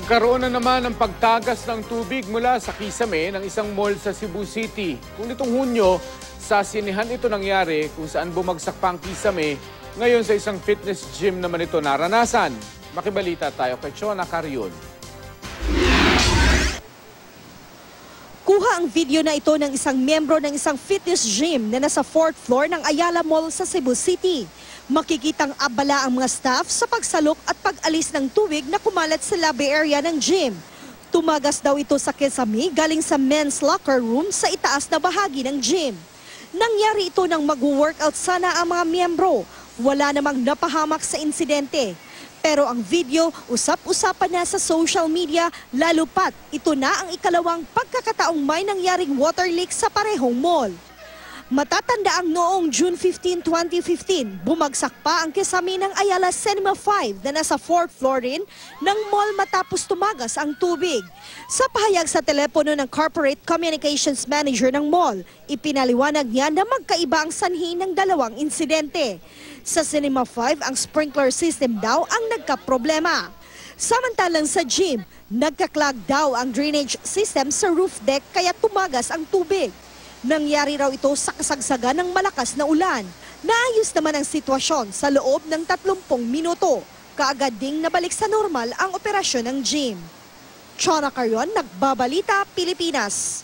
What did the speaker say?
Nagkaroon na naman ng pagtagas ng tubig mula sa kisame ng isang mall sa Cebu City. Kung nitong Hunyo, sa sinihan ito nangyari kung saan bumagsak pa ang kisame. Ngayon sa isang fitness gym naman ito naranasan. Makibalita tayo kay Chona Carrion. Kuha ang video na ito ng isang miyembro ng isang fitness gym na nasa fourth floor ng Ayala Mall sa Cebu City. Makikitang abala ang mga staff sa pagsalok at pag-alis ng tubig na kumalat sa lobby area ng gym. Tumagas daw ito sa kesame galing sa men's locker room sa itaas na bahagi ng gym. Nangyari ito nang mag-workout sana ang mga miyembro. Wala namang napahamak sa insidente. Pero ang video, usap-usapan na sa social media, lalo pat ito na ang ikalawang pagkakataong may nangyaring water leak sa parehong mall. Matatanda ang noong June 15, 2015, bumagsak pa ang kisame ng Ayala Cinema 5 na nasa 4th floor rin ng mall matapos tumagas ang tubig. Sa pahayag sa telepono ng Corporate Communications Manager ng mall, ipinaliwanag niya na magkaiba ang sanhi ng dalawang insidente. Sa Cinema 5, ang sprinkler system daw ang nagkaproblema. Samantalang sa gym, nagkaklag daw ang drainage system sa roof deck kaya tumagas ang tubig. Nangyari raw ito sa kasagsagan ng malakas na ulan. Naayos naman ang sitwasyon sa loob ng 30 minuto. Kaagad ding nabalik sa normal ang operasyon ng gym. Chona Carrion, Nagbabalita, Pilipinas.